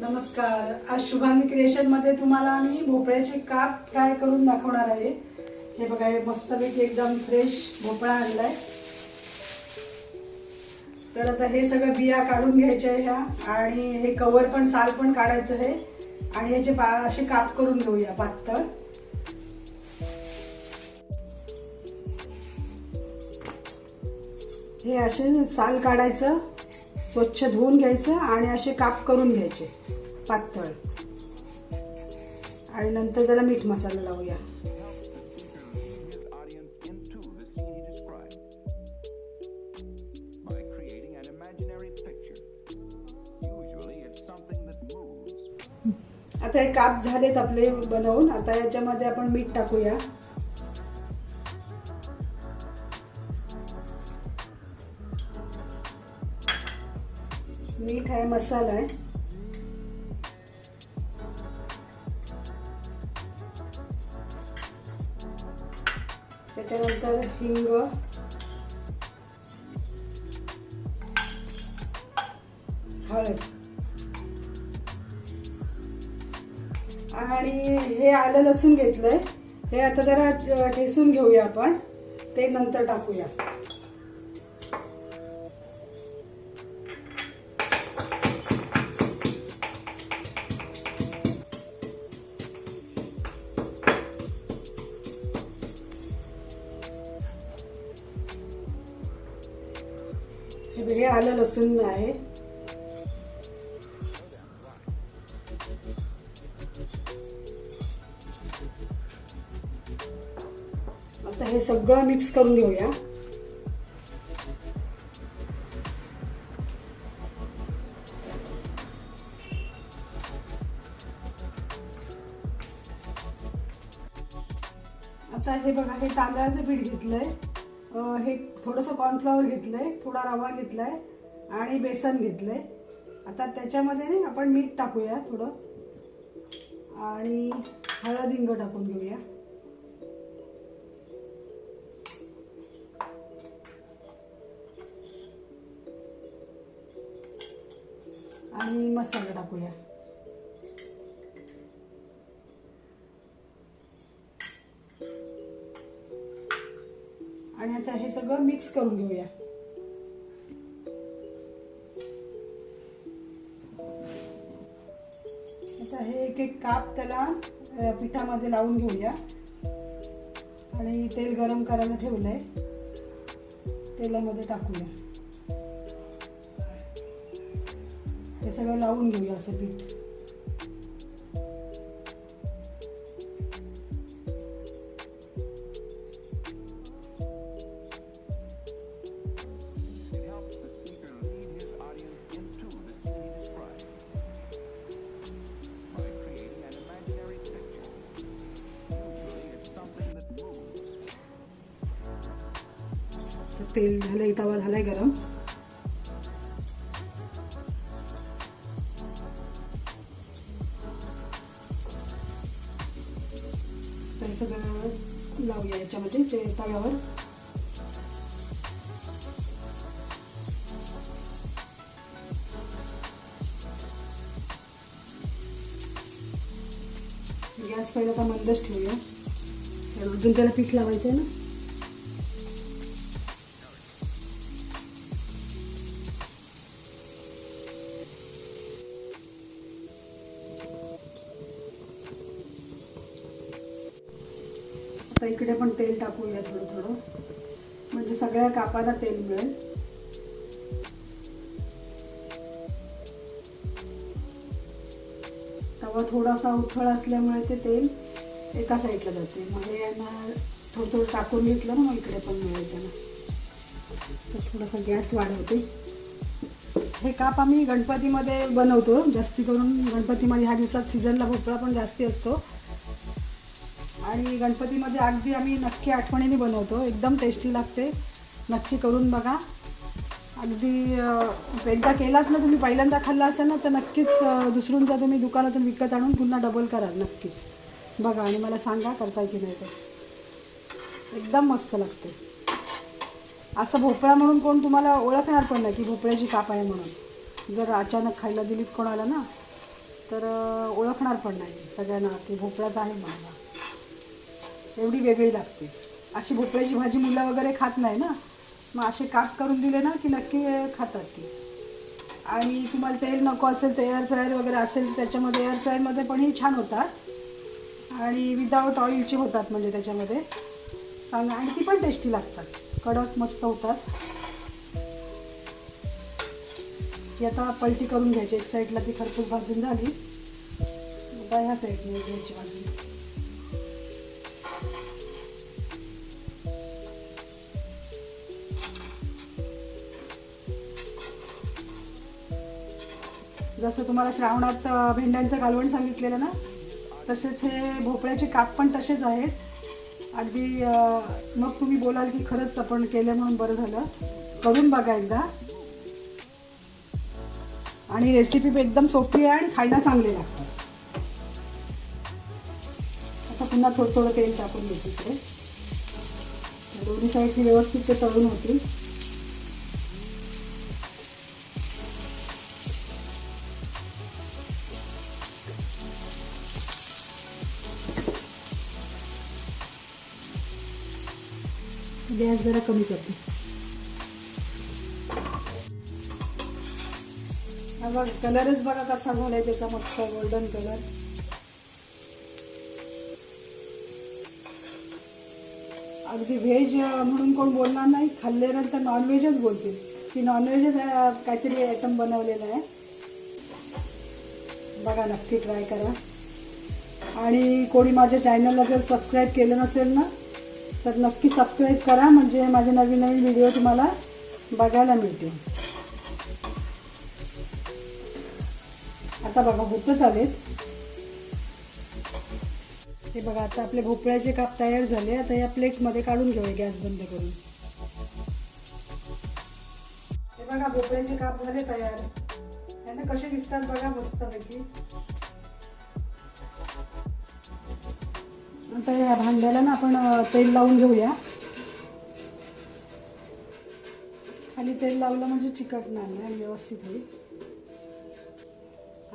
नमस्कार. आज शुभांगी क्रिएशनमध्ये तुम्हाला आम्ही भोपळ्याचे काप फ्राय करून दाखवणार आहे. हे बघा हे मस्तपैकी एकदम फ्रेश भोपळा आणलाय. तर आता हे सगळं बिया काढून घ्यायच्या ह्या. आणि हे कवर पण साल पण काढायचं आहे. आणि ह्याचे पा असे काप करून घेऊया पातळ. हे असे साल काढायचं. स्वच्छ धुवून घ्यायचं आणि असे काप करून घ्यायचे पातळ. आणि नंतर त्याला मीठ मसाला लावूया. आता हे काप झालेत आपले बनवून आता याच्यामध्ये आपण मीठ टाकूया. काय मसाला आहे. त्याच्यानंतर हिंग. हळद. आणि हे आलं लसूण घेतलंय. हे आता जरा ठेसून घेऊया आपण. ते नंतर टाकूया. आलं लसूण आहे. आता हे सगळं मिक्स करून घेऊया. आता हे बघा हे तांदळाचं पीठ घेतलंय. हे थोडंसं कॉर्नफ्लॉवर घेतलंय थोडा रवा घेतलाय. आणि बेसन घेतलंय. आता त्याच्यामध्ये आपण मीठ टाकूया थोडं. आणि हळद हिंग टाकून घेऊया. आणि मसाला टाकूया. आणि आता हे सगळं मिक्स करून घेऊया. काप त्याला पिठामध्ये लावून घेऊया. आणि तेल गरम करायला ठेवलंय. तेलामध्ये टाकूया. हे सगळं लावून घेऊया असं पीठ. तेल झालंय तवा झालाय गरम. तर सगळं लावूया याच्यामध्ये ते तव्यावर. गॅस पहिला आता मंदच ठेवूया. अजून त्याला पीठ लावायचं आहे ना. इकडे पण तेल टाकूया थोडं थोडं. म्हणजे सगळ्या कापाला तेल मिळेल. तवा थोडासा उथळ असल्यामुळे ते तेल एका साईडला जाते. मग हे यांना थोडं थोडं टाकून घेतलं ना मग इकडे पण मिळेल त्यांना. तर थोडासा गॅस वाढवते. हे काप आम्ही गणपतीमध्ये बनवतो. जास्ती करून गणपतीमध्ये ह्या दिवसात सीझनला भोपळा पण जास्ती असतो. आणि गणपतीमध्ये अगदी आम्ही नक्की आठवणीने बनवतो. एकदम टेस्टी लागते. नक्की करून बघा. अगदी एकदा केलात ना तुम्ही पहिल्यांदा खाल्ला असेल ना तर नक्कीच अं, दुसरूनचा तुम्ही दुकानातून विकत आणून पुन्हा डबल कराल नक्कीच. बघा आणि मला सांगा करताय की नाही तर एकदम मस्त लागते. असं भोपळा म्हणून कोण तुम्हाला ओळखणार पण नाही की भोपळ्याची काप आहे म्हणून. जर अचानक खायला दिलीत कोणाला ना तर ओळखणार पण नाही सगळ्यांना की भोपळाच आहे म्हणून. एवढी वेगळी लागते. अशी भोपळ्याची भाजी मुलं वगैरे खात नाही ना. मग असे काप करून दिले ना की नक्की खातात ती. आणि तुम्हाला तेल नको असेल तर एअर फ्रायर वगैरे असेल त्याच्यामध्ये एअर फ्रायरमध्ये पण ही छान होतात. आणि विदाऊट ऑइलची होतात म्हणजे त्याच्यामध्ये. चांगलं. आणि ती पण टेस्टी लागतात. कडक मस्त होतात. ती आता पलटी करून घ्यायची. एक साईडला ती खरपूस भाजून झाली. आता ह्या साईडने घ्यायची भाजून जसं तुम्हाला श्रावणात भेंड्यांचं कालवण सांगितलेलं ना तसेच हे भोपळ्याचे काप पण तसेच आहेत. अगदी मग तुम्ही बोलाल की खरंच आपण केलं म्हणून बरं झालं. करून बघा एकदा. आणि रेसिपी एकदम सोपी आहे आणि खायला चांगली लागतात. आता पुन्हा थोडं थोडं तेल टाकून घेते इकडे. दोन्ही साईडची व्यवस्थित ते तळून होतील. गॅस जरा कमी करते. बघ कलरच बघा कसा झालाय त्याचा मस्त गोल्डन कलर अगदी व्हेज म्हणून कोण बोलणार नाही खाल्ल्यानंतर नॉनव्हेजच बोलतील. की नॉनव्हेजच काहीतरी आयटम बनवलेला आहे. बघा नक्की ट्राय करा. आणि कोणी माझ्या चॅनलला जर सबस्क्राईब केलं नसेल ना तर नक्की सबस्क्राईब करा म्हणजे माझे नवीन नवीन व्हिडिओ तुम्हाला बघायला मिळतील. आता बघा होतच आलेत हे बघा आता आपले भोपळ्याचे काप तयार झाले. आता या प्लेटमध्ये काढून घेऊया गॅस बंद करून. हे बघा भोपळ्याचे काप झाले तयार. त्यांना कसे दिसतात बघा मस्तपैकी. आता या भांड्याला ना आपण तेल लावून घेऊया. खाली तेल लावलं म्हणजे चिकटणार नाही व्यवस्थित होईल.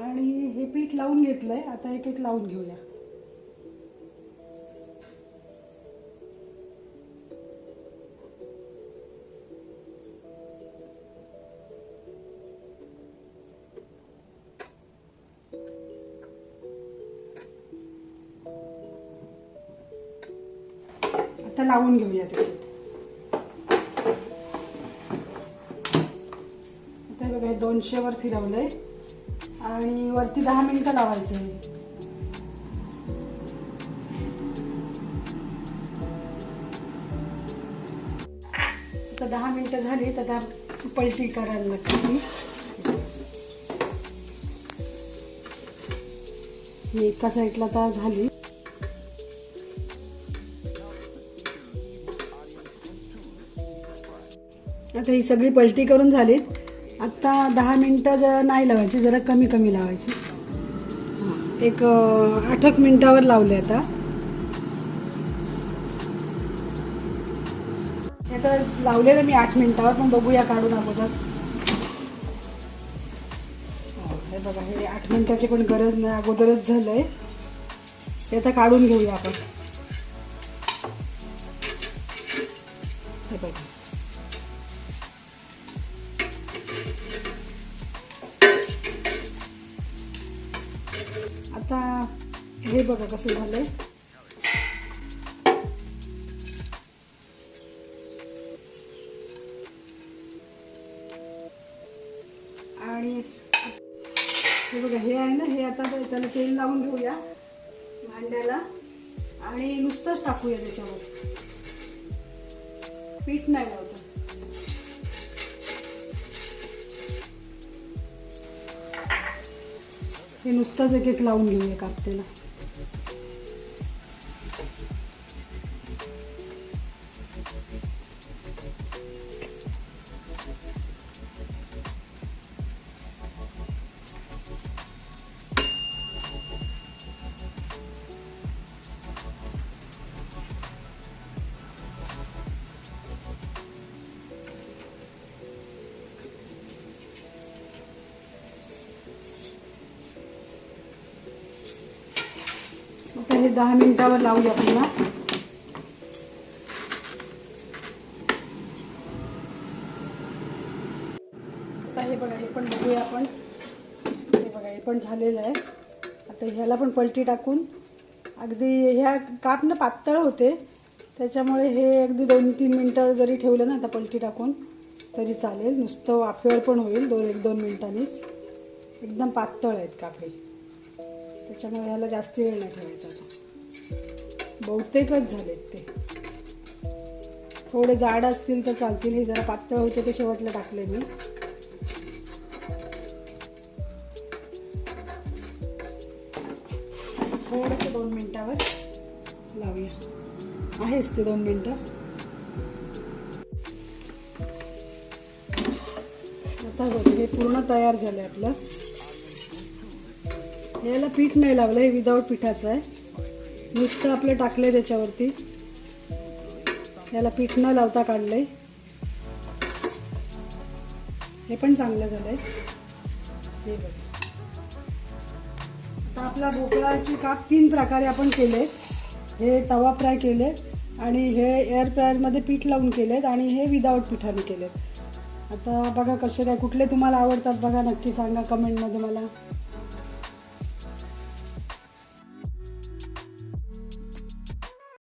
आणि हे पीठ लावून घेतलंय आता एक एक लावून घेऊया. तर लावून घेऊया त्याच्यात आता बघा हे दोनशे वर फिरवलंय. आणि वरती दहा मिनिटं लावायचं आहे आता दहा मिनिटं झाली तर त्या पलटी करायला लागते एका साईडला तर झाली. आता ही सगळी पलटी करून झाली आता दहा मिनटं जर नाही लावायची जरा कमी कमी लावायची. हां, एक आठक आठ एक लावले आता. हे आता लावलेलं मी आठ मिनटावर पण बघूया काढून अगोदर. हे बघा हे आठ मिनिटाची पण गरज नाही अगोदरच झालंय. हे आता काढून घेऊया आपण. बघा कसं झालंय. आणि हे बघा हे आहे ना हे आता त्याला तेल लावून घेऊया भांड्याला. आणि नुसतंच टाकूया त्याच्यावर. पीठ नाही लावता. हे नुसतंच एक एक लावून घेऊया कापतेला. हे दहा मिनिटावर लावूया पुन्हा. आता हे बघा हे पण बघूया आपण. हे बघा हे पण झालेलं आहे. आता ह्याला पण पलटी टाकून. अगदी ह्या काप ना पातळ होते त्याच्यामुळे हे अगदी दोन तीन मिनटं जरी ठेवलं ना आता पलटी टाकून तरी चालेल. नुसतं वाफेवर पण होईल दोन एक दोन मिनिटांनीच. एकदम पातळ आहेत काप. हे त्याच्यामुळे ह्याला जास्त वेळ नाही ठेवायचा आता. बहुतेकच झालेत ते. थोडे जाड असतील तर चालतील. हे जरा पातळ होते ते शेवटला टाकले मी. थोडंसं दोन मिनिटावर लावूया. आहेच ते दोन मिनटं. आता बघ हे पूर्ण तयार झालं आपलं. याला पीठ नाही लावलं हे विदाऊट पिठाचं आहे. नुसतं आपलं टाकलंय त्याच्यावरती. याला पीठ न लावता काढलंय. हे पण चांगलं झालंय. हे बघ. आता आपला भोपळाची काप तीन प्रकारे आपण केले हे तवा फ्राय केले आणि हे एअर फ्रायरमध्ये पीठ लावून केलेत आणि हे विदाऊट पिठाने केलेत. आता बघा कसे काय कुठले तुम्हाला आवडतात बघा नक्की सांगा कमेंटमध्ये मला.